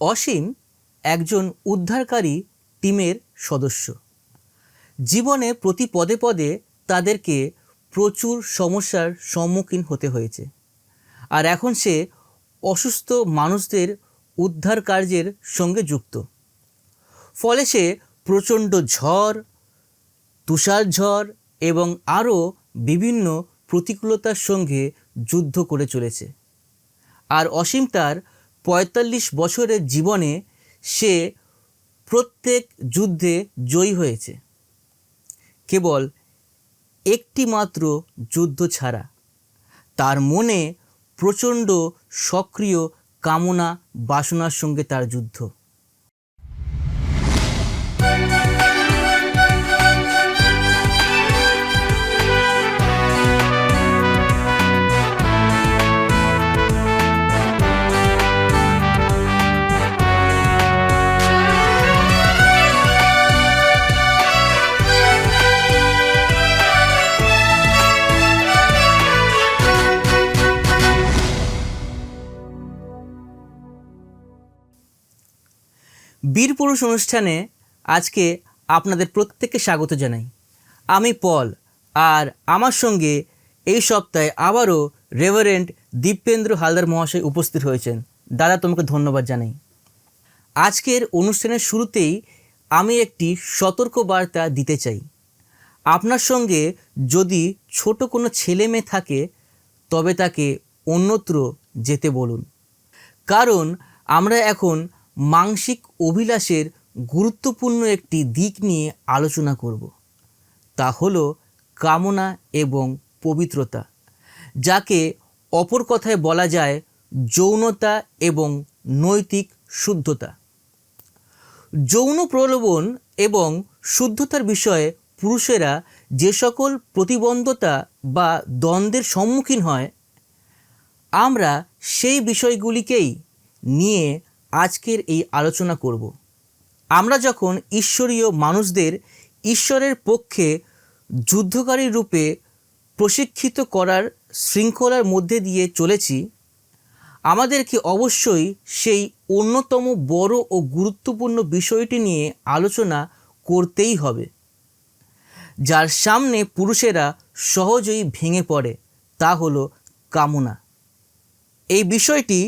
অসীম একজন উদ্ধারকারী টিমের সদস্য। জীবনে প্রতি পদে পদে তাদেরকে প্রচুর সমস্যার সম্মুখীন হতে হয়েছে। আর এখন সে অসুস্থ মানুষদের উদ্ধার কার্যের সঙ্গে যুক্ত। ফলে সে প্রচণ্ড ঝড়, তুষার ঝড় এবং আরও বিভিন্ন প্রতিকূলতার সঙ্গে যুদ্ধ করে চলেছে। আর অসীম তার পঁয়তাল্লিশ বছরের জীবনে সে প্রত্যেক যুদ্ধে জয়ী হয়েছে। কেবল একটি মাত্র যুদ্ধ ছাড়া। তার মনে প্রচণ্ড সক্রিয় কামনা বাসনার সঙ্গে তার যুদ্ধ। বীরপুরুষ অনুষ্ঠানে আজকে আপনাদের প্রত্যেককে স্বাগত জানাই। আমি পল আর আমার সঙ্গে এই সপ্তাহে আবারও রেভারেন্ট দীপেন্দ্র হালদার মহাশয় উপস্থিত হয়েছেন। দাদা, তোমাকে ধন্যবাদ জানাই। আজকের অনুষ্ঠানের শুরুতেই আমি একটি সতর্ক বার্তা দিতে চাই। আপনার সঙ্গে যদি ছোট কোনো ছেলে মেয়ে থাকে, তবে তাকে অন্যত্র যেতে বলুন। কারণ আমরা এখন মানসিক অভিলাষের গুরুত্বপূর্ণ একটি দিক নিয়ে আলোচনা করব। তা হলো কামনা এবং পবিত্রতা, যাকে অপর কথায় বলা যায় যৌনতা এবং নৈতিক শুদ্ধতা। যৌন প্রলোভন এবং শুদ্ধতার বিষয়ে পুরুষেরা যে সকল প্রতিবন্ধতা বা দ্বন্দ্বের সম্মুখীন হয়, আমরা সেই বিষয়গুলিকেই নিয়ে আজকের এই আলোচনা করব। আমরা যখন ঈশ্বরীয় মানুষদের ঈশ্বরের পক্ষে যুদ্ধকারী রূপে প্রশিক্ষিত করার শৃঙ্খলার মধ্যে দিয়ে চলেছি, আমাদেরকে অবশ্যই সেই অন্যতম বড় ও গুরুত্বপূর্ণ বিষয়টি নিয়ে আলোচনা করতেই হবে, যার সামনে পুরুষেরা সহজেই ভেঙে পড়ে, তা হলো কামনা। এই বিষয়টি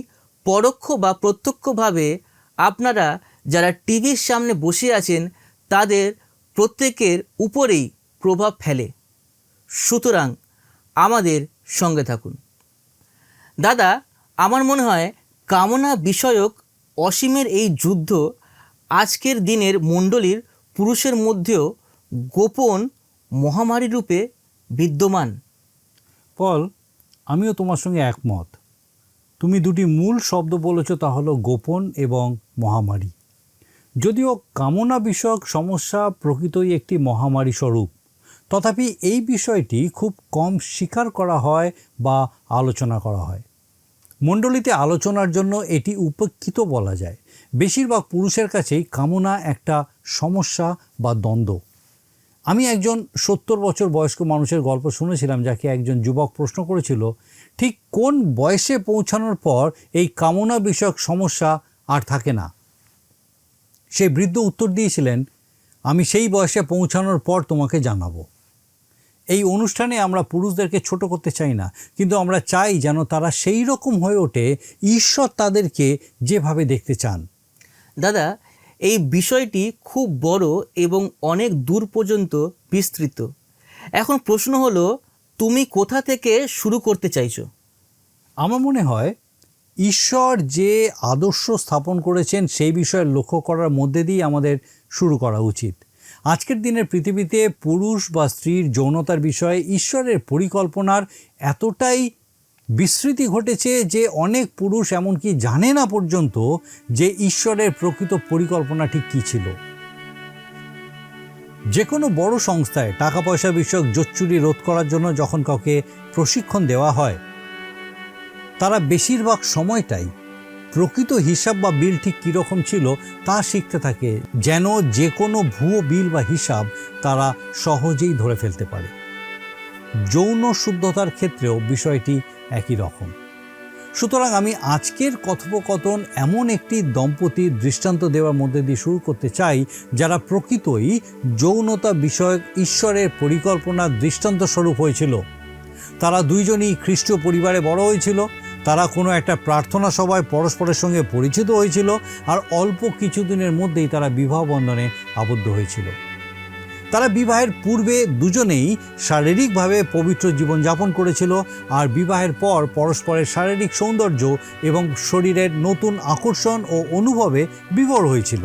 পরোক্ষ বা প্রত্যক্ষভাবে আপনারা যারা টিভির সামনে বসে আছেন, তাদের প্রত্যেকের উপরেই প্রভাব ফেলে। সুতরাং আমাদের সঙ্গে থাকুন। দাদা, আমার মনে হয় কামনা বিষয়ক অসীমের এই যুদ্ধ আজকের দিনের মণ্ডলীর পুরুষের মধ্যেও গোপন মহামারী রূপে বিদ্যমান। পল, আমিও তোমার সঙ্গে একমত। তুমি দুটি মূল শব্দ বলেছ তা হলো গোপন এবং মহামারী। যদিও কামনা বিষয়ক সমস্যা প্রকৃতই একটি মহামারী স্বরূপ, তথাপি এই বিষয়টি খুব কম স্বীকার করা হয় বা আলোচনা করা হয়। মণ্ডলীতে আলোচনার জন্য এটি উপেক্ষিত বলা যায়। বেশিরভাগ পুরুষের কাছেই কামনা একটা সমস্যা বা দ্বন্দ্ব। আমি একজন সত্তর বছর বয়স্ক মানুষের গল্প শুনেছিলাম, যাকে একজন যুবক প্রশ্ন করেছিল ঠিক কোন বয়সে পৌঁছানোর পর এই কামনা বিষয়ক সমস্যা আর থাকে না? সেই বৃদ্ধ উত্তর দিয়েছিলেন, আমি সেই বয়সে পৌঁছানোর পর তোমাকে জানাব। এই অনুষ্ঠানে আমরা পুরুষদেরকে ছোট করতে চাই না, কিন্তু আমরা চাই যেন তারা সেই রকম হয়ে ওঠে, ঈশ্বর তাদেরকে যেভাবে দেখতে চান। দাদা, এই বিষয়টি খুব বড় এবং অনেক দূর পর্যন্ত বিস্তৃত। এখন প্রশ্ন হলো তুমি কোথা থেকে শুরু করতে চাইছো? আমার মনে হয় ঈশ্বর যে আদর্শ স্থাপন করেছেন সেই বিষয়ে লক্ষ্য করার মধ্যে দিয়ে আমাদের শুরু করা উচিত। আজকের দিনের পৃথিবীতে পুরুষ বা স্ত্রীর যৌনতার বিষয়ে ঈশ্বরের পরিকল্পনার এতটাই বিস্মৃতি ঘটেছে যে অনেক পুরুষ এমনকি জানে না পর্যন্ত যে ঈশ্বরের প্রকৃত পরিকল্পনা ঠিক কী ছিল। যে কোনো বড় সংস্থায় টাকা পয়সা বিষয়ক জোচ্চুরি রোধ করার জন্য যখন কাউকে প্রশিক্ষণ দেওয়া হয়, তারা বেশিরভাগ সময়টাই প্রকৃত হিসাব বা বিল ঠিক কীরকম ছিল তা শিখতে থাকে, যেন যে কোনো ভুয়ো বিল বা হিসাব তারা সহজেই ধরে ফেলতে পারে। যৌন শুদ্ধতার ক্ষেত্রেও বিষয়টি একই রকম। সুতরাং আমি আজকের কথোপকথন এমন একটি দম্পতির দৃষ্টান্ত দেওয়ার মধ্যে দিয়ে শুরু করতে চাই, যারা প্রকৃতই যৌনতা বিষয়ক ঈশ্বরের পরিকল্পনার দৃষ্টান্ত স্বরূপ হয়েছিল। তারা দুইজনই খ্রিস্টীয় পরিবারে বড় হয়েছিল, তারা কোনো একটা প্রার্থনা সভায় পরস্পরের সঙ্গে পরিচিত হয়েছিল, আর অল্প কিছুদিনের মধ্যেই তারা বিবাহ বন্ধনে আবদ্ধ হয়েছিল। তারা বিবাহের পূর্বে দুজনেই শারীরিকভাবে পবিত্র জীবনযাপন করেছিল আর বিবাহের পর পরস্পরের শারীরিক সৌন্দর্য এবং শরীরের নতুন আকর্ষণ ও অনুভবে বিভোর হয়েছিল।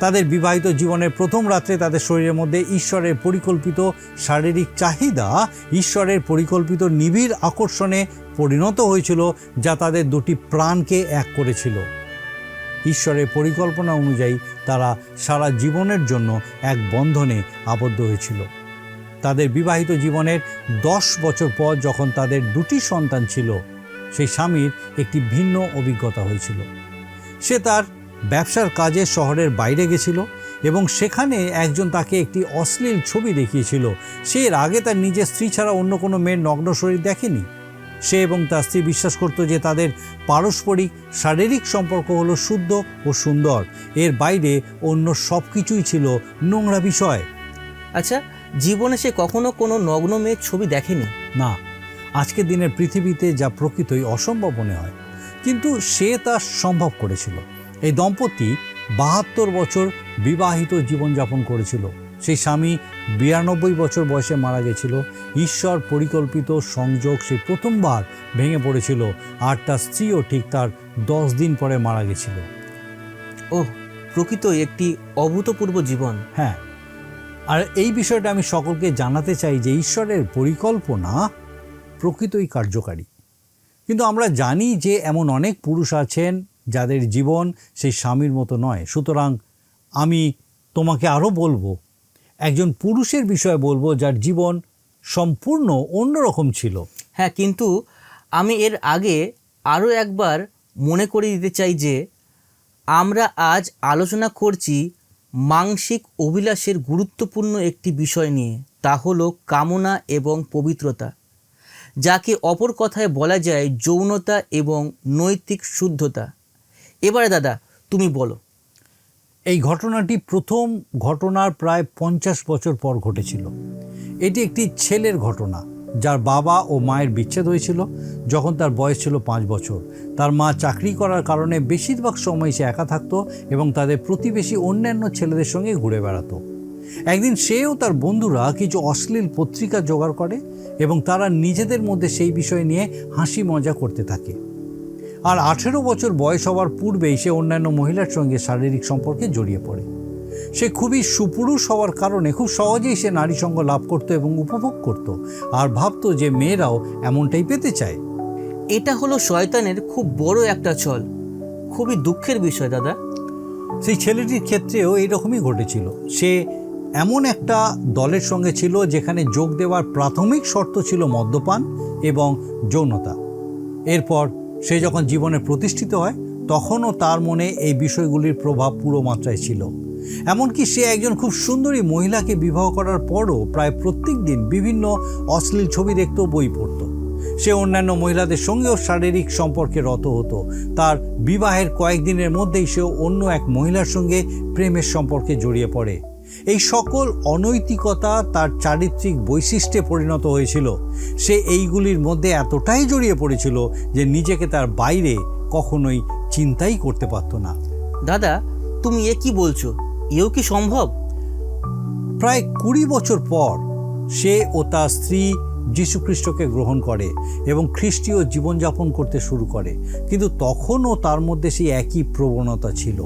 তাদের বিবাহিত জীবনের প্রথম রাত্রে তাদের শরীরের মধ্যে ঈশ্বরের পরিকল্পিত শারীরিক চাহিদা, ঈশ্বরের পরিকল্পিত নিবিড় আকর্ষণে পরিণত হয়েছিল, যা তাদের দুটি প্রাণকে এক করেছিল। ঈশ্বরের পরিকল্পনা অনুযায়ী তারা সারা জীবনের জন্য এক বন্ধনে আবদ্ধ হয়েছিল। তাদের বিবাহিত জীবনের দশ বছর পর যখন তাদের দুটি সন্তান ছিল, সেই স্বামীর একটি ভিন্ন অভিজ্ঞতা হয়েছিল। সে তার ব্যবসার কাজে শহরের বাইরে গেছিল এবং সেখানে একজন তাকে একটি অশ্লীল ছবি দেখিয়েছিল। সে এর আগে তার নিজের স্ত্রী ছাড়া অন্য কোনো মেয়ের নগ্ন শরীর দেখেনি। সে এবং তার স্ত্রী বিশ্বাস করত যে তাদের পারস্পরিক শারীরিক সম্পর্ক হলো শুদ্ধ ও সুন্দর। এর বাইরে অন্য সব কিছুই ছিল নোংরা বিষয়। আচ্ছা জীবনে সে কখনো কোনো নগ্ন মেয়ের ছবি দেখেনি? না আজকের দিনের পৃথিবীতে যা প্রকৃতই অসম্ভব মনে হয়। কিন্তু সে তা সম্ভব করেছিল। এই দম্পতি বাহাত্তর বছর বিবাহিত জীবনযাপন করেছিল। সেই স্বামী বিরানব্বই বছর বয়সে মারা গেছিল। ঈশ্বর পরিকল্পিত সংযোগ সে প্রথমবার ভেঙে পড়েছিল আর তার স্ত্রীও ঠিক তার দশ দিন পরে মারা গেছিল। ওহ প্রকৃতই একটি অভূতপূর্ব জীবন। হ্যাঁ আর এই বিষয়টা আমি সকলকে জানাতে চাই যে ঈশ্বরের পরিকল্পনা প্রকৃতই কার্যকারী। কিন্তু আমরা জানি যে এমন অনেক পুরুষ আছেন যাদের জীবন সেই স্বামীর মতো নয়। সুতরাং আমি তোমাকে আরও বলব একজন পুরুষের বিষয়ে বলব যার জীবন সম্পূর্ণ অন্যরকম ছিল। হ্যাঁ কিন্তু আমি এর আগে আরও একবার মনে করিয়ে দিতে চাই যে আমরা আজ আলোচনা করছি মাংসিক অভিলাষের গুরুত্বপূর্ণ একটি বিষয় নিয়ে। তা হলো কামনা এবং পবিত্রতা, যাকে অপর কথায় বলা যায় যৌনতা এবং নৈতিক শুদ্ধতা। এবারে দাদা, তুমি বলো। এই ঘটনাটি প্রথম ঘটনার প্রায় পঞ্চাশ বছর পর ঘটেছিল। এটি একটি ছেলের ঘটনা, যার বাবা ও মায়ের বিচ্ছেদ হয়েছিল যখন তার বয়স ছিল পাঁচ বছর। তার মা চাকরি করার কারণে বেশিরভাগ সময় সে একা থাকতো এবং তাদের প্রতিবেশী অন্যান্য ছেলেদের সঙ্গে ঘুরে বেড়াতো। একদিন সেও তার বন্ধুরা কিছু অশ্লীল পত্রিকা জোগাড় করে এবং তারা নিজেদের মধ্যে সেই বিষয় নিয়ে হাসি মজা করতে থাকে। আর আঠেরো বছর বয়স হওয়ার পূর্বেই সে অন্যান্য মহিলার সঙ্গে শারীরিক সম্পর্কে জড়িয়ে পড়ে। সে খুবই সুপুরুষ হওয়ার কারণে খুব সহজেই সে নারী সঙ্গ লাভ করতো এবং উপভোগ করত আর ভাবতো যে মেয়েরাও এমনটাই পেতে চায়। এটা হলো শয়তানের খুব বড় একটা ছল। খুবই দুঃখের বিষয় দাদা। সেই ছেলেটির ক্ষেত্রেও এইরকমই ঘটেছিল। সে এমন একটা দলের সঙ্গে ছিল যেখানে যোগ দেওয়ার প্রাথমিক শর্ত ছিল মদ্যপান এবং যৌনতা। এরপর সে যখন জীবনে প্রতিষ্ঠিত হয়, তখনও তার মনে এই বিষয়গুলির প্রভাব পুরো মাত্রায় ছিল। এমনকি সে একজন খুব সুন্দরী মহিলাকে বিবাহ করার পরও প্রায় প্রত্যেক দিন বিভিন্ন অশ্লীল ছবি দেখত বই পড়ত। সে অন্যান্য মহিলাদের সঙ্গেও শারীরিক সম্পর্কে রত হতো। তার বিবাহের কয়েকদিনের মধ্যেই সে অন্য এক মহিলার সঙ্গে প্রেমের সম্পর্কে জড়িয়ে পড়ে। এই সকল অনৈতিকতা তার চারিত্রিক বৈশিষ্ট্যে পরিণত হয়েছিল। সে এইগুলির মধ্যে এতটাই জড়িয়ে পড়েছিল যে নিজেকে তার বাইরে কখনোই চিন্তাই করতে পারত না। দাদা তুমি এ কি বলছো? এও কি সম্ভব? প্রায় কুড়ি বছর পর সে ও তার স্ত্রী যীশুখ্রিস্টকে গ্রহণ করে এবং খ্রিস্টীয় জীবনযাপন করতে শুরু করে। কিন্তু তখনও তার মধ্যে সেই একই প্রবণতা ছিল।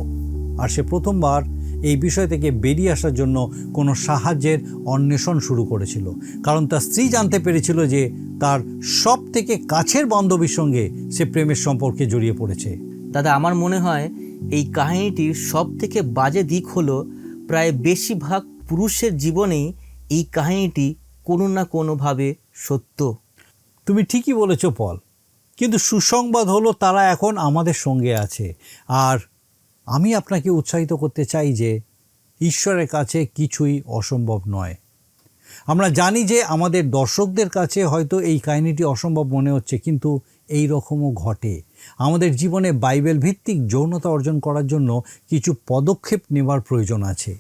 আর সে প্রথমবার এই বিষয় থেকে বেরিয়ে আসার জন্য কোনো সাহায্যের অন্বেষণ শুরু করেছিল। কারণ তার স্ত্রী জানতে পেরেছিল যে তার সব থেকে কাছের বান্ধবীর সঙ্গে সে প্রেমের সম্পর্কে জড়িয়ে পড়েছে। দাদা আমার মনে হয় এই কাহিনীটির সব থেকে বাজে দিক হলো প্রায় বেশিরভাগ পুরুষের জীবনেই এই কাহিনীটি কোনো না কোনোভাবে সত্য। তুমি ঠিকই বলেছ পল। কিন্তু সুসংবাদ হলো তারা এখন আমাদের সঙ্গে আছে। আর আমি আপনাকে উৎসাহিত করতে চাই যে ঈশ্বরের কাছে কিছুই অসম্ভব নয়। আমরা জানি যে আমাদের দর্শকদের কাছে হয়তো এই কাহিনীটি অসম্ভব মনে হচ্ছে, কিন্তু এই রকমও ঘটে। আমাদের জীবনে বাইবেল ভিত্তিক যৌনতা অর্জন করার জন্য কিছু পদক্ষেপ নেওয়ার প্রয়োজন আছে।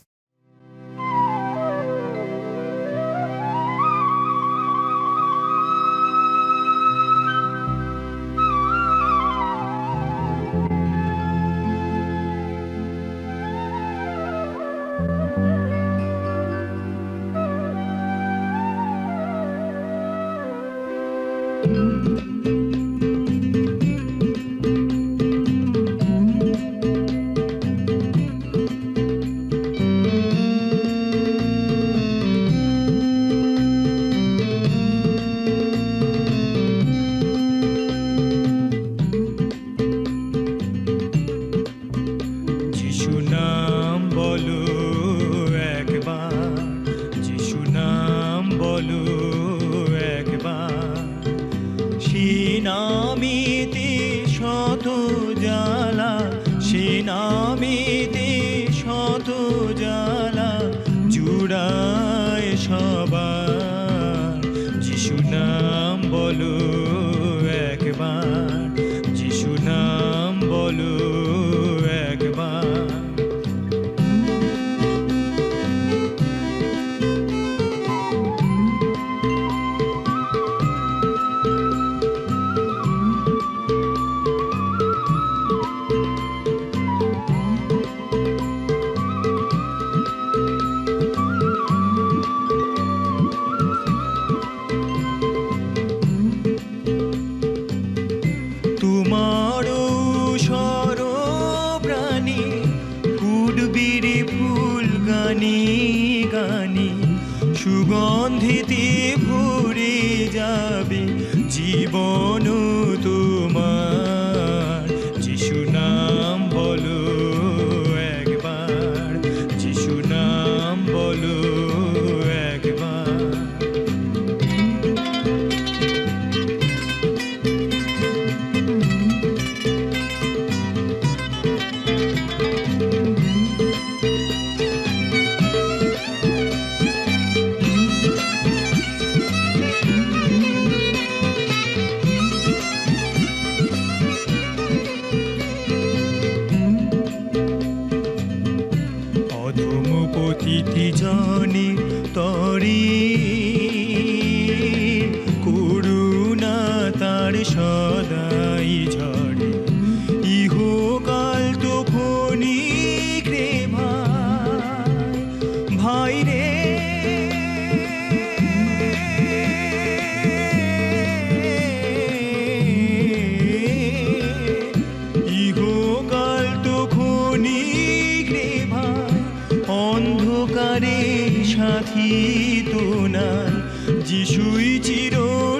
যিশুই চির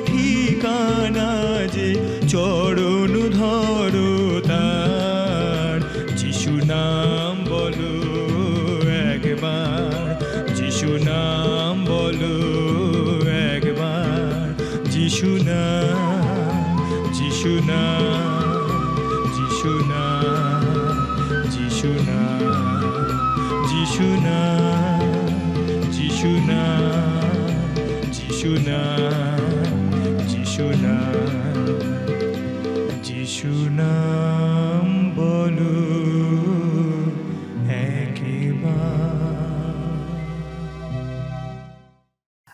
ঠিকানা যে চরণ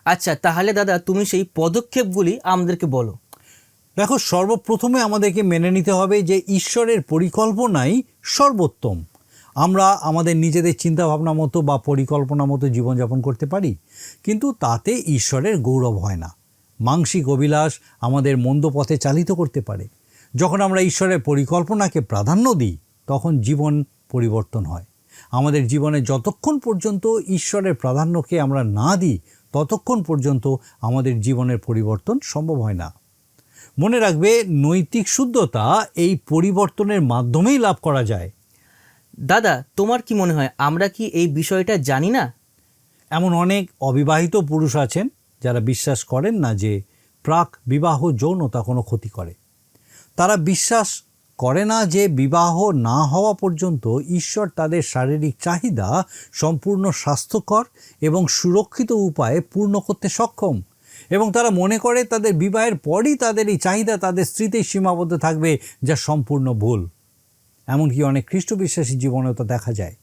আচ্ছা তাহলে দাদা তুমি সেই পদক্ষেপগুলি আমাদেরকে বলো। দেখো, সর্বপ্রথমে আমাদেরকে মেনে নিতে হবে যে ঈশ্বরের পরিকল্পনাই সর্বোত্তম। আমরা আমাদের নিজেদের চিন্তাভাবনা মতো বা পরিকল্পনা মতো জীবনযাপন করতে পারি, কিন্তু তাতে ঈশ্বরের গৌরব হয় না। মাংসিক অভিলাষ আমাদের মন্দ পথে চালিত করতে পারে। যখন আমরা ঈশ্বরের পরিকল্পনাকে প্রাধান্য দিই, তখন জীবন পরিবর্তন হয়। আমাদের জীবনে যতক্ষণ পর্যন্ত ঈশ্বরের প্রাধান্যকে আমরা না দিই ততক্ষণ পর্যন্ত আমাদের জীবনের পরিবর্তন সম্ভব হয় না? মনে রাখবে নৈতিক শুদ্ধতা এই পরিবর্তনের মাধ্যমেই লাভ করা যায়। দাদা তোমার কি মনে হয় আমরা কি এই বিষয়টা জানি না? এমন অনেক অবিবাহিত পুরুষ আছেন যারা বিশ্বাস করেন না যে প্রাক বিবাহ যৌনতা কোনো ক্ষতি করে। তারা বিশ্বাস করে না যে বিবাহ না হওয়া পর্যন্ত ঈশ্বর তাদের শারীরিক চাহিদা সম্পূর্ণ স্বাস্থ্যকর এবং সুরক্ষিত উপায়ে পূর্ণ করতে সক্ষম। এবং তারা মনে করে তাদের বিবাহের পরই তাদের এই চাহিদা তাদের স্ত্রীতেই সীমাবদ্ধ থাকবে যা সম্পূর্ণ ভুল। এমনকি অনেক খ্রিস্ট বিশ্বাসী জীবনেও তা দেখা যায়।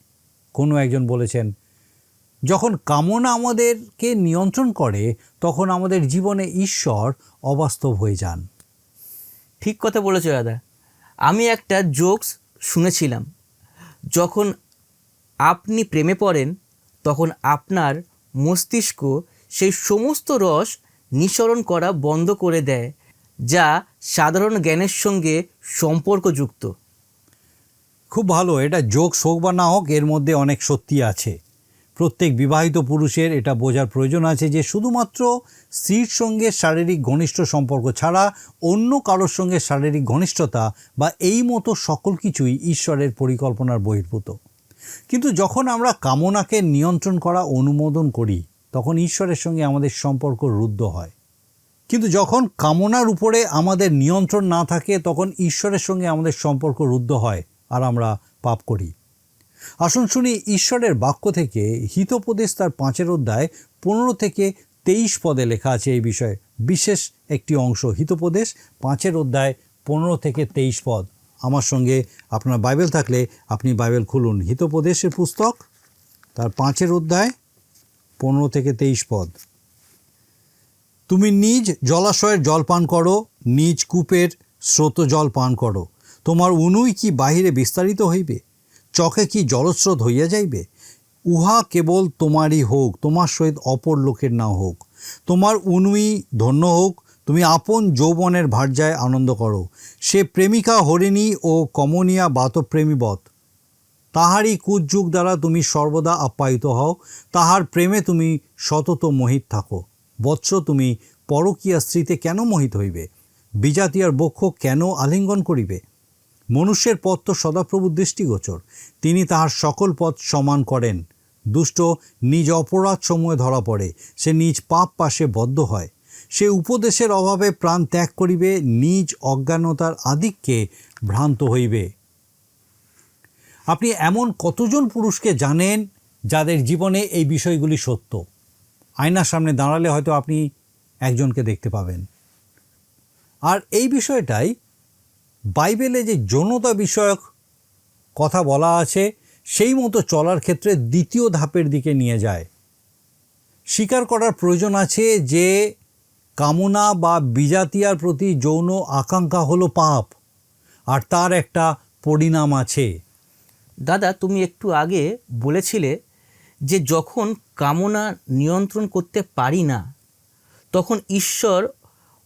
কোনো একজন বলেছেন, যখন কামনা আমাদেরকে নিয়ন্ত্রণ করে, তখন আমাদের জীবনে ঈশ্বর অবাস্তব হয়ে যান। ঠিক কথা বলেছ দাদা আমি একটা জোকস শুনেছিলাম। যখন আপনি প্রেমে পড়েন, তখন আপনার মস্তিষ্ক সেই সমস্ত রস নিঃসরণ করা বন্ধ করে দেয়, যা সাধারণ জ্ঞানের সঙ্গে সম্পর্কযুক্ত। খুব ভালো, এটা যোগ হোক বা না হোক, এর মধ্যে অনেক সত্যি আছে। প্রত্যেক বিবাহিত পুরুষের এটা বোঝার প্রয়োজন আছে যে শুধুমাত্র স্ত্রীর সঙ্গে শারীরিক ঘনিষ্ঠ সম্পর্ক ছাড়া অন্য কারোর সঙ্গে শারীরিক ঘনিষ্ঠতা বা এই মতো সকল কিছুই ঈশ্বরের পরিকল্পনার বহির্ভূত। কিন্তু যখন আমরা কামনাকে নিয়ন্ত্রণ করা, অনুমোদন করি, তখন ঈশ্বরের সঙ্গে আমাদের সম্পর্ক রুদ্ধ হয়। কিন্তু যখন কামনার উপরে আমাদের নিয়ন্ত্রণ না থাকে, তখন ঈশ্বরের সঙ্গে আমাদের সম্পর্ক রুদ্ধ হয় আর আমরা পাপ করি। আসুন শুনি ঈশ্বরের বাক্য থেকে হিতোপদেশ তার পাঁচের অধ্যায় পনেরো থেকে তেইশ পদে লেখা আছে এই বিষয়ে। বিশেষ একটি অংশ হিতোপদেশ, পাঁচের অধ্যায় পনেরো থেকে তেইশ পদ। আমার সঙ্গে আপনার বাইবেল থাকলে আপনি বাইবেল খুলুন। হিতোপদেশের পুস্তক, তার পাঁচের অধ্যায় পনেরো থেকে তেইশ পদ। তুমি নিজ জলাশয়ের জল পান করো, নিজ কূপের স্রোত জল পান করো। তোমার উনুই কি বাহিরে বিস্তারিত হইবে? চকে কি জলস্রোত হইয়া যাইবে? উহা কেবল তোমারই হোক, তোমার সহিত অপর লোকের না হোক। তোমার উনুই ধন্য হোক, তুমি আপন যৌবনের ভার্যায় আনন্দ করো। সে প্রেমিকা হরিণী ও কমনিয়া বাতপ্রেমীবৎ তাহারই কুযুগ দ্বারা তুমি সর্বদা আপ্যায়িত হও, তাহার প্রেমে তুমি সতত মোহিত থাকো। বৎস তুমি পরকীয়া স্ত্রীতে কেন মোহিত হইবে? বিজাতিয়ার বক্ষ কেন আলিঙ্গন করিবে? মনুষ্যের পথ তো সদাপ্রভু দৃষ্টিগোচর। তিনি তাহার সকল পথ সমান করেন। দুষ্ট নিজ অপরাধ সময়ে ধরা পড়ে। সে নিজ পাপ পাশে বদ্ধ হয়। সে উপদেশের অভাবে প্রাণ ত্যাগ করিবে, নিজ অজ্ঞানতার আধিক্যে ভ্রান্ত হইবে। আপনি এমন কতজন পুরুষকে জানেন যাদের জীবনে এই বিষয়গুলি সত্য? আয়নার সামনে দাঁড়ালে হয়তো আপনি একজনকে দেখতে পাবেন। আর এই বিষয়টাই বাইবেলে যে যৌনতা বিষয়ক কথা বলা আছে, সেই মতো চলার ক্ষেত্রে দ্বিতীয় ধাপের দিকে নিয়ে যায়। স্বীকার করার প্রয়োজন আছে যে কামনা বা বিজাতিয়ার প্রতি যৌন আকাঙ্ক্ষা হলো পাপ, আর তার একটা পরিণাম আছে। দাদা, তুমি একটু আগে বলেছিলে যে যখন কামনা নিয়ন্ত্রণ করতে পারি না, তখন ঈশ্বর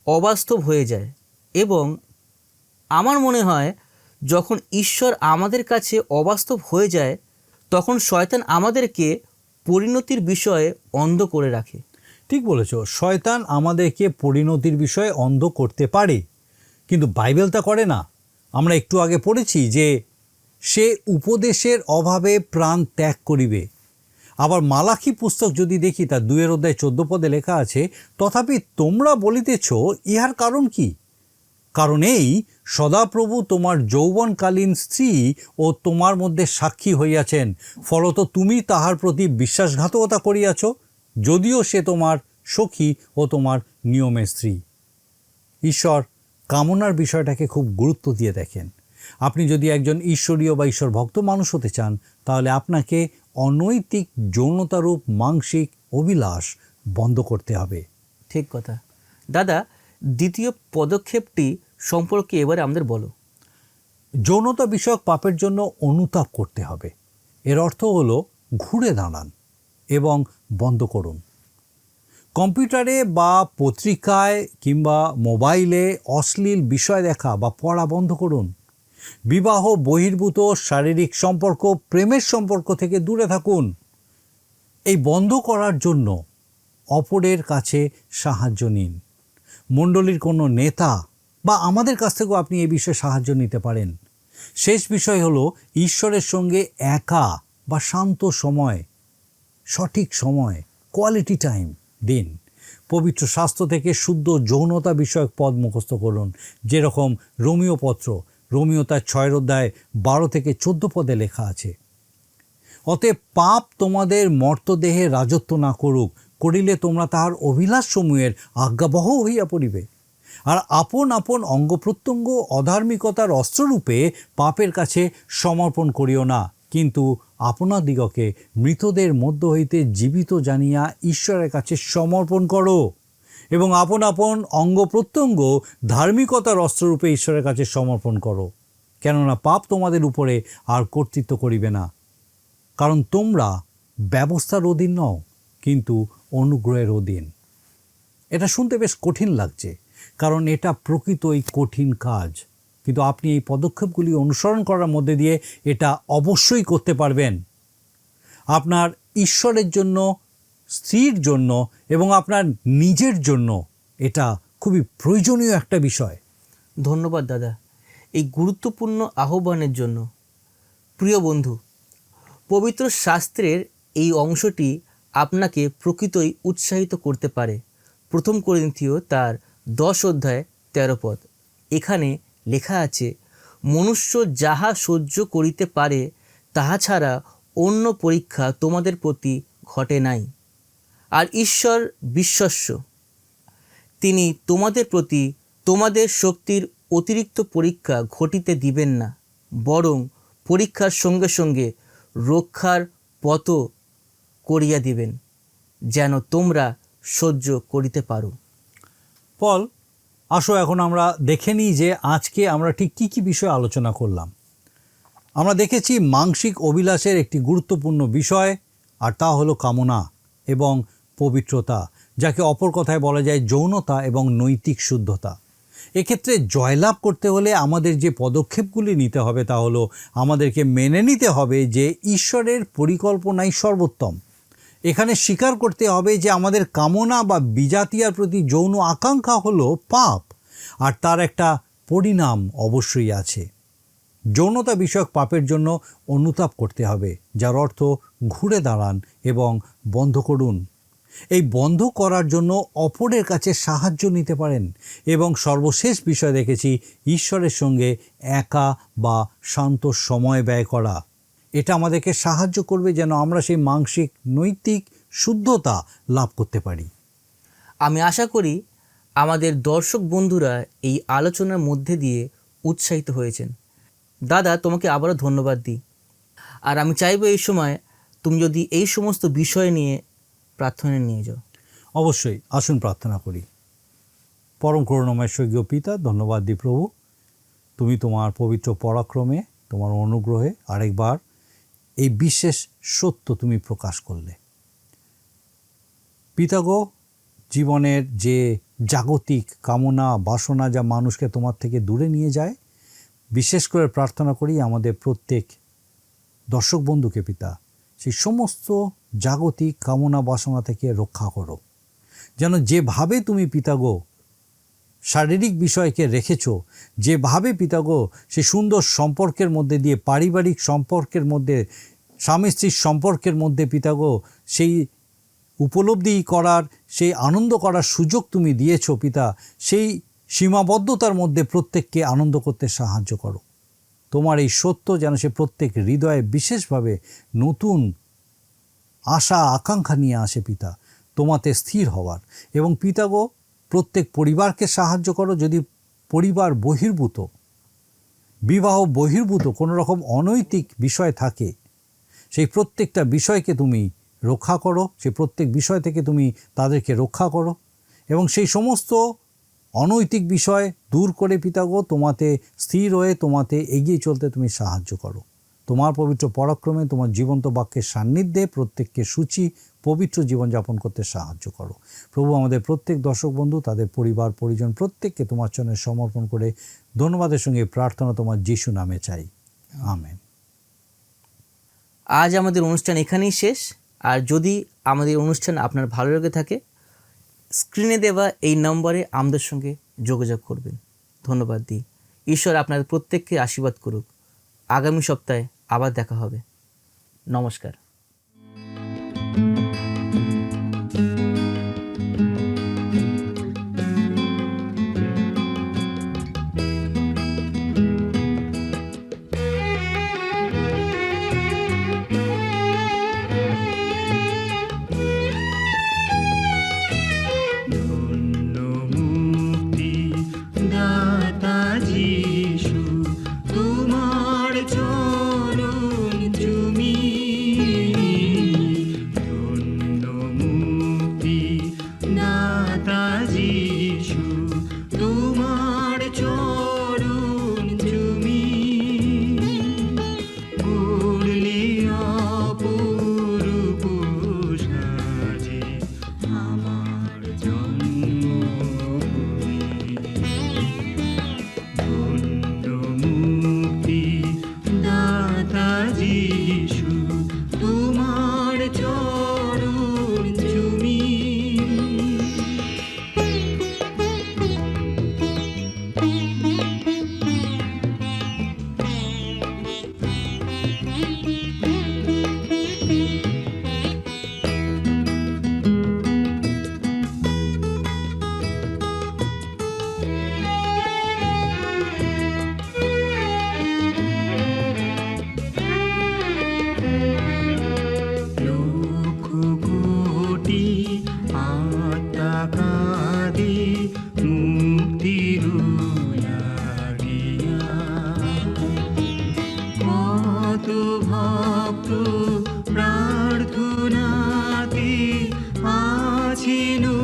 অবাস্তব হয়ে যায় এবং আমার মনে হয় যখন ঈশ্বর আমাদের কাছে অবাস্তব হয়ে যায়, তখন শয়তান আমাদেরকে পরিণতির বিষয়ে অন্ধ করে রাখে। ঠিক বলেছ, শয়তান আমাদেরকে পরিণতির বিষয়ে অন্ধ করতে পারে, কিন্তু বাইবেল তা করে না। আমরা একটু আগে পড়েছি যে, সে উপদেশের অভাবে প্রাণ ত্যাগ করিবে। আবার মালাখি পুস্তক যদি দেখি তার দুয়ের অধ্যায় চোদ্দ পদে লেখা আছে, তথাপি তোমরা বলিতেছ, ইহার কারণ কি? কারণ এই সদাপ্রভু তোমার যৌবনকালীন স্ত্রী ও তোমার মধ্যে সাক্ষী হইয়াছেন। ফলত তুমি তাহার প্রতি বিশ্বাসঘাতকতা করিয়াছ, যদিও সে তোমার সখী ও তোমার নিয়মের স্ত্রী। ঈশ্বর কামনার বিষয়টাকে খুব গুরুত্ব দিয়ে দেখেন। আপনি যদি একজন ঈশ্বরীয় বা ঈশ্বর ভক্ত মানুষ হতে চান, তাহলে আপনাকে অনৈতিক, যৌনতারূপ মাংসিক অভিলাষ বন্ধ করতে হবে। ঠিক কথা। দাদা দ্বিতীয় পদক্ষেপটি সম্পর্কে এবারে আমাদের বলো। যৌনতা বিষয়ক পাপের জন্য অনুতাপ করতে হবে। এর অর্থ হলো ঘুরে দাঁড়ান এবং বন্ধ করুন। কম্পিউটারে বা পত্রিকায় কিংবা মোবাইলে অশ্লীল বিষয় দেখা বা পড়া বন্ধ করুন। বিবাহ, বহির্ভূত, শারীরিক সম্পর্ক, প্রেমের সম্পর্ক থেকে দূরে থাকুন। এই বন্ধ করার জন্য অপরের কাছে সাহায্য নিন। মণ্ডলীর কোনো নেতা বা আমাদের কাছ থেকেও আপনি এই বিষয়ে সাহায্য নিতে পারেন। শেষ বিষয় হলো, ঈশ্বরের সঙ্গে একা বা শান্ত সময়, সঠিক সময় কোয়ালিটি টাইম দিন। পবিত্র স্বাস্থ্য থেকে শুদ্ধ যৌনতা বিষয়ক পদ মুখস্থ করুন। যেরকম রোমিও পত্র, রোমিও তার ছয়ের অধ্যায় বারো থেকে চোদ্দ পদে লেখা আছে। অতএব পাপ তোমাদের মর্তদেহে রাজত্ব না করুক করিলে তোমরা তাহার অভিলাষ সমূহের আজ্ঞাবহ হইয়া পড়িবে। আর আপন আপন অঙ্গ প্রত্যঙ্গ অধার্মিকতার অস্ত্ররূপে পাপের কাছে সমর্পণ করিও না। কিন্তু আপনাদিগকে মৃতদের মধ্য হইতে জীবিত জানিয়া ঈশ্বরের কাছে সমর্পণ করো। এবং আপন আপন অঙ্গ প্রত্যঙ্গ ধার্মিকতার অস্ত্ররূপে ঈশ্বরের কাছে সমর্পণ করো। কেননা পাপ তোমাদের উপরে আর কর্তৃত্ব করিবে না। কারণ তোমরা ব্যবস্থার অধীন নও, কিন্তু অনুগ্রহের অধীন। এটা শুনতে বেশ কঠিন লাগছে, কারণ এটা প্রকৃতই কঠিন কাজ। কিন্তু আপনি এই পদক্ষেপগুলি অনুসরণ করার মধ্যে দিয়ে এটা অবশ্যই করতে পারবেন। আপনার ঈশ্বরের জন্য, স্ত্রীর জন্য এবং আপনার নিজের জন্য এটা খুবই প্রয়োজনীয় একটা বিষয়। ধন্যবাদ, দাদা। এই গুরুত্বপূর্ণ আহ্বানের জন্য। প্রিয় বন্ধু, পবিত্র শাস্ত্রের এই অংশটি আপনাকে প্রকৃতই উৎসাহিত করতে পারে। প্রথম করিন্থীয় তার দশ অধ্যায় তেরো পদ। এখানে লেখা আছে, মনুষ্য যাহা সহ্য করিতে পারে, তাহা ছাড়া অন্য পরীক্ষা তোমাদের প্রতি ঘটে নাই। আর ঈশ্বর বিশ্বস্য তিনি তোমাদের প্রতি তোমাদের শক্তির অতিরিক্ত পরীক্ষা ঘটিতে দিবেন না। বরং পরীক্ষার সঙ্গে সঙ্গে রক্ষার পথ করিয়া দিবেন, যেন তোমরা সহ্য করিতে পারো। পল, আসো এখন আমরা দেখে নিই যে আজকে আমরা ঠিক কী কী বিষয়ে আলোচনা করলাম। আমরা দেখেছি মাংসিক অভিলাষের একটি গুরুত্বপূর্ণ বিষয়, আর তা হলো কামনা এবং পবিত্রতা, যাকে অপর কথায় বলা যায় যৌনতা এবং নৈতিক শুদ্ধতা। এক্ষেত্রে জয়লাভ করতে হলে আমাদের যে পদক্ষেপগুলি নিতে হবে তা হলো, আমাদেরকে মেনে নিতে হবে যে ঈশ্বরের পরিকল্পনাই সর্বোত্তম। এখানে স্বীকার করতে হবে যে আমাদের কামনা বা বিজাতিয়ার প্রতি যৌন আকাঙ্ক্ষা হলো পাপ, আর তার একটা পরিণাম অবশ্যই আছে। যৌনতা বিষয়ক পাপের জন্য অনুতাপ করতে হবে, যার অর্থ ঘুরে দাঁড়ান এবং বন্ধ করুন। এই বন্ধ করার জন্য অপরের কাছে সাহায্য নিতে পারেন এবং সর্বশেষ বিষয় দেখেছি, ঈশ্বরের সঙ্গে একা বা শান্ত সময় ব্যয় করা। এটা আমাদেরকে সাহায্য করবে যেন আমরা সেই মানসিক নৈতিক শুদ্ধতা লাভ করতে পারি। আমি আশা করি আমাদের দর্শক বন্ধুরা এই আলোচনার মধ্যে দিয়ে উৎসাহিত হয়েছেন। দাদা তোমাকে আবারও ধন্যবাদ দিই। আর আমি চাইব এই সময় তুমি যদি এই সমস্ত বিষয় নিয়ে প্রার্থনা নিয়ে যাও। অবশ্যই আসুন প্রার্থনা করি। পরম করুণাময় স্বর্গীয় পিতা ধন্যবাদ দি প্রভু। তুমি তোমার পবিত্র পরাক্রমে তোমার অনুগ্রহে আরেকবার এই বিশেষ সত্য তুমি প্রকাশ করলে। পিতাগো, জীবনের যে জাগতিক কামনা, বাসনা যা মানুষকে তোমার থেকে দূরে নিয়ে যায়, বিশেষ করে প্রার্থনা করি আমাদের প্রত্যেক দর্শক বন্ধুকে পিতা, সেই সমস্ত জাগতিক কামনা, বাসনা থেকে রক্ষা করো। যেন যেভাবে তুমি পিতাগো শারীরিক বিষয়কে রেখেছো, যেভাবে পিতাগো, সে সুন্দর সম্পর্কের মধ্যে দিয়ে, পারিবারিক সম্পর্কের মধ্যে, স্বামী স্ত্রীর সম্পর্কের মধ্যে পিতাগো, সেই উপলব্ধি করার, সেই আনন্দ করার সুযোগ তুমি দিয়েছ পিতা, সেই সীমাবদ্ধতার মধ্যে প্রত্যেককে আনন্দ করতে সাহায্য করো। তোমার এই সত্য যেন সে প্রত্যেক হৃদয়ে বিশেষভাবে নতুন আশা, আকাঙ্ক্ষা নিয়ে আসে পিতা, তোমাতে স্থির হওয়ার। এবং পিতাগো প্রত্যেক পরিবারকে সাহায্য করো, যদি পরিবার বহির্ভূত, বিবাহ বহির্ভূত, কোনো রকম অনৈতিক বিষয় থাকে, সেই প্রত্যেকটা বিষয়কে তুমি রক্ষা করো, সেই প্রত্যেক বিষয় থেকে তুমি তাদেরকে রক্ষা করো এবং সেই সমস্ত অনৈতিক বিষয় দূর করে পিতাগো, তোমাতে স্থির হয়ে তোমাতে এগিয়ে চলতে তুমি সাহায্য করো। তোমার পবিত্র পরাক্রমে তোমার জীবন্ত বাক্যের সান্নিধ্যে প্রত্যেককে সূচি পবিত্র জীবনযাপন করতে সাহায্য করো। প্রভু, আমাদের প্রত্যেক দর্শক বন্ধু, তাদের পরিবার, পরিজন, প্রত্যেককে তোমার চরণে সমর্পণ করে ধন্যবাদের সঙ্গে প্রার্থনা তোমার যিশু নামে চাই। আমেন। আজ আমাদের অনুষ্ঠান এখানেই শেষ। আর যদি আমাদের অনুষ্ঠান আপনার ভালো লেগে থাকে, স্ক্রিনে দেওয়া এই নম্বরে আমাদের সঙ্গে যোগাযোগ করবেন। ধন্যবাদ দিই। ঈশ্বর আপনাদের প্রত্যেককে আশীর্বাদ করুক। আগামী সপ্তাহে আবার দেখা হবে। নমস্কার। ভক্ত প্রার্থনাতে আছেন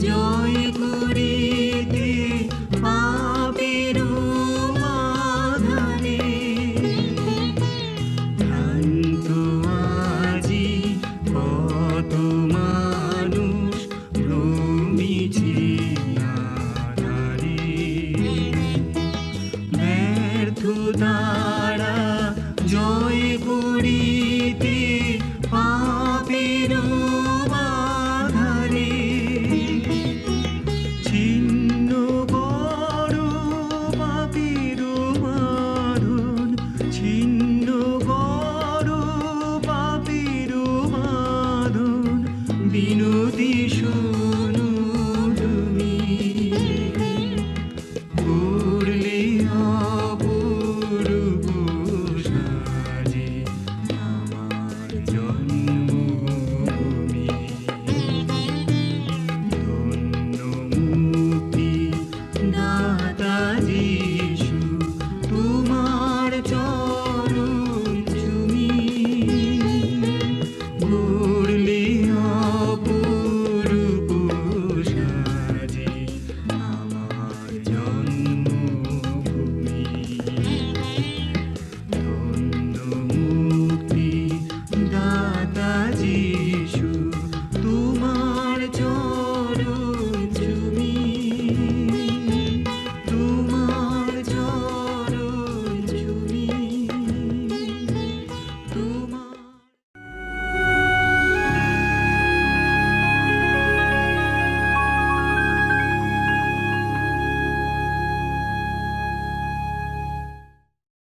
জয়